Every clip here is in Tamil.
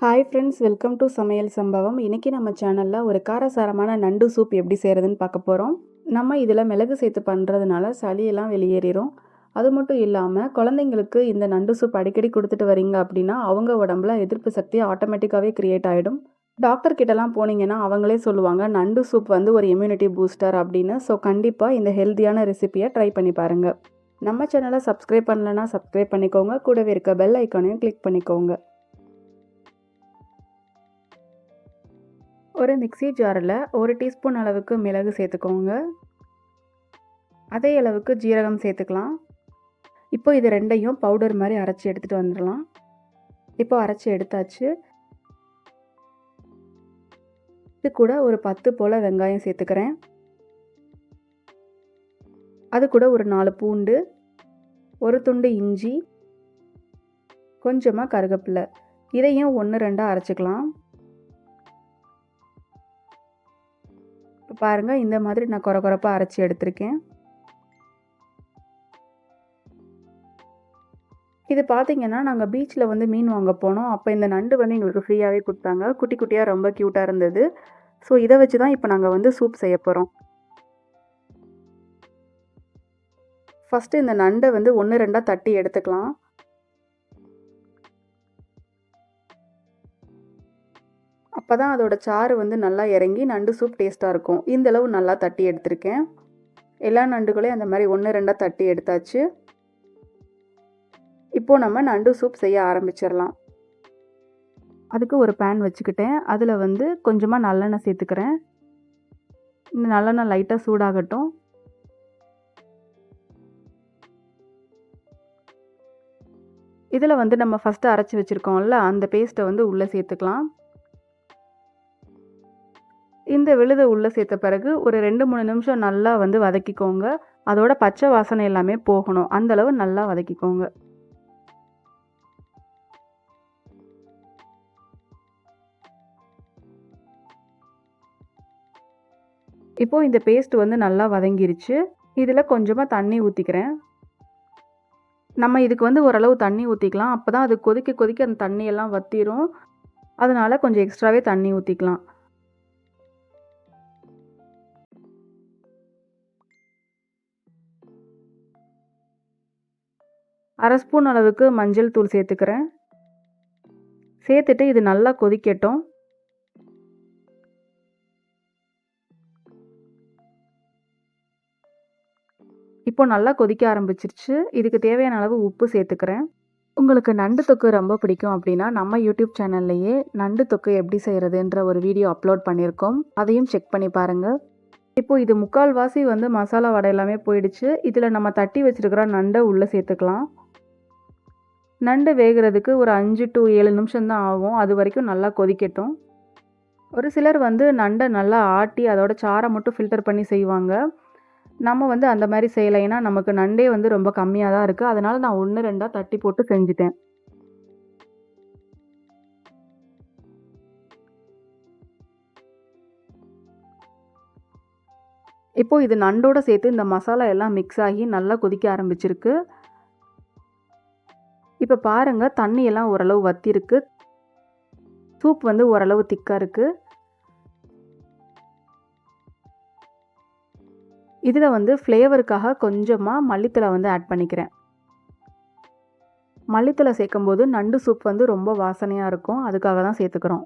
ஹாய் ஃப்ரெண்ட்ஸ் வெல்கம் டு சமையல் சம்பவம். இன்றைக்கி நம்ம சேனலில் ஒரு காரசாரமான நண்டு சூப் எப்படி செய்கிறதுன்னு பார்க்க போகிறோம் நம்ம இதில் மிளகு சேர்த்து பண்ணுறதுனால சளியெல்லாம் வெளியேறிடும் அது மட்டும் இல்லாமல் குழந்தைங்களுக்கு இந்த நண்டு சூப் அடிக்கடி கொடுத்துட்டு வரீங்க அப்படின்னா அவங்க உடம்புல எதிர்ப்பு சக்தி ஆட்டோமேட்டிக்காகவே க்ரியேட் ஆகிடும் டாக்டர் கிட்டலாம் போனீங்கன்னா அவங்களே சொல்லுவாங்க நண்டு சூப் வந்து ஒரு இம்யூனிட்டி பூஸ்டர் அப்படின்னு. ஸோ கண்டிப்பாக இந்த ஹெல்த்தியான ரெசிபியை ட்ரை பண்ணி பாருங்கள் நம்ம சேனலை சப்ஸ்கிரைப் பண்ணலன்னா சப்ஸ்கிரைப் பண்ணிக்கோங்க. கூடவே இருக்க பெல் ஐக்கானையும் கிளிக் பண்ணிக்கோங்க. ஒரு மிக்ஸி ஜாரில் ஒரு டீஸ்பூன் அளவுக்கு மிளகு சேர்த்துக்கோங்க. அதே அளவுக்கு ஜீரகம் சேர்த்துக்கலாம். இப்போ இது ரெண்டையும் பவுடர் மாதிரி அரைச்சி எடுத்துகிட்டு வந்துடலாம். இப்போ அரைச்சி எடுத்தாச்சு. இது கூட ஒரு பத்து போல் வெங்காயம் சேர்த்துக்கிறேன். அது கூட ஒரு நாலு பூண்டு ஒரு துண்டு இஞ்சி கொஞ்சமாக கருகப்பில்லை. இதையும் ஒன்று ரெண்டாக அரைச்சிக்கலாம். இப்போ பாருங்கள் இந்த மாதிரி நான் குறை குறைப்பாக அரைச்சி எடுத்திருக்கேன். இது பார்த்தீங்கன்னா நாங்கள் பீச்சில் வந்து மீன் வாங்க போனோம். அப்போ இந்த நண்டு வந்து எங்களுக்கு ஃப்ரீயாகவே கொடுத்தாங்க. குட்டி குட்டியாக ரொம்ப க்யூட்டாக இருந்தது. ஸோ இதை வச்சு தான் இப்போ நாங்கள் வந்து சூப் செய்ய போகிறோம் ஃபஸ்ட்டு இந்த நண்டை வந்து ஒன்று ரெண்டாக தட்டி எடுத்துக்கலாம். அப்போ தான் அதோட சாறு வந்து நல்லா இறங்கி நண்டு சூப் டேஸ்ட்டாக இருக்கும். இந்தளவு நல்லா தட்டி எடுத்திருக்கேன். எல்லா நண்டுகளையும் அந்த மாதிரி ஒன்று ரெண்டாக தட்டி எடுத்தாச்சு. இப்போது நம்ம நண்டு சூப் செய்ய ஆரம்பிச்சிடலாம். அதுக்கு ஒரு பேன் வச்சுக்கிட்டேன். அதில் வந்து கொஞ்சமாக நல்லெண்ணெய் சேர்த்துக்கிறேன். இந்த நல்லெண்ணெய் லைட்டாக சூடாகட்டும். இதில் வந்து நம்ம ஃபஸ்ட்டு அரைச்சி வச்சுருக்கோம்ல அந்த பேஸ்ட்டை வந்து உள்ளே சேர்த்துக்கலாம். இந்த விழுதை உள்ளே சேர்த்த பிறகு ஒரு ரெண்டு மூணு நிமிஷம் நல்லா வந்து வதக்கிக்கோங்க. அதோட பச்சை வாசனை எல்லாமே போகணும். அந்தளவு நல்லா வதக்கிக்கோங்க. இப்போது இந்த பேஸ்ட் வந்து நல்லா வதங்கிருச்சு. இதில் கொஞ்சமாக தண்ணி ஊற்றிக்கிறேன் நம்ம இதுக்கு வந்து ஓரளவு தண்ணி ஊற்றிக்கலாம் அப்போ தான் அது கொதிக்க கொதிக்க அந்த தண்ணியெல்லாம் வற்றிரும் அதனால் கொஞ்சம் எக்ஸ்ட்ராவே தண்ணி ஊற்றிக்கலாம் அரை ஸ்பூன் அளவுக்கு மஞ்சள் தூள் சேர்த்துக்கிறேன். சேர்த்துட்டு இது நல்லா கொதிக்கட்டும். இப்போ நல்லா கொதிக்க ஆரம்பிச்சிருச்சு. இதுக்கு தேவையான அளவு உப்பு சேர்த்துக்கிறேன். உங்களுக்கு நண்டு தொக்கு ரொம்ப பிடிக்கும் அப்படின்னா நம்ம யூடியூப் சேனல்லையே நண்டு தொக்கு எப்படி செய்கிறதுன்ற ஒரு வீடியோ அப்லோட் பண்ணியிருக்கோம். அதையும் செக் பண்ணி பாருங்கள் இப்போது இது முக்கால்வாசி வந்து மசாலா வடை எல்லாமே போயிடுச்சு. இதில் நம்ம தட்டி வச்சுருக்கிற நண்டை உள்ளே சேர்த்துக்கலாம். நண்டு வேகிறதுக்கு ஒரு அஞ்சு டு ஏழு நிமிஷம் தான் ஆகும். அது வரைக்கும் நல்லா கொதிக்கட்டும். ஒரு சிலர் வந்து நண்டை நல்லா ஆட்டி அதோட சாரை மட்டும் ஃபில்டர் பண்ணி செய்வாங்க. நம்ம வந்து அந்த மாதிரி செய்யலைன்னா நமக்கு நண்டே வந்து ரொம்ப கம்மியாக தான் இருக்குது அதனால் நான் ஒன்று ரெண்டாக தட்டி போட்டு செஞ்சுட்டேன். இப்போது இது நண்டோட சேர்த்து இந்த மசாலா எல்லாம் மிக்ஸ் ஆகி நல்லா கொதிக்க ஆரம்பிச்சிருக்கு. இப்போ பாருங்கள் தண்ணியெல்லாம் ஓரளவு வத்திருக்கு. சூப் வந்து ஓரளவு திக்காக இருக்குது இதில் வந்து ஃப்ளேவருக்காக கொஞ்சமாக மல்லித்தலை வந்து ஆட் பண்ணிக்கிறேன். மல்லித்தலை சேர்க்கும்போது நண்டு சூப் வந்து ரொம்ப வாசனையாக இருக்கும். அதுக்காக தான் சேர்த்துக்கிறோம்.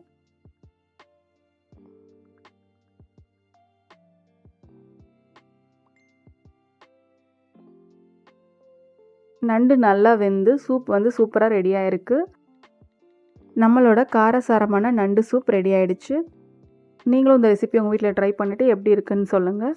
நண்டு நல்லா வெந்து சூப் வந்து சூப்பராக ரெடி ஆயிருக்கு. நம்மளோட காரசாரமான நண்டு சூப் ரெடி ஆயிடுச்சு. நீங்களும் இந்த ரெசிபி உங்கள் வீட்டில் ட்ரை பண்ணிவிட்டு எப்படி இருக்குன்னு சொல்லுங்கள்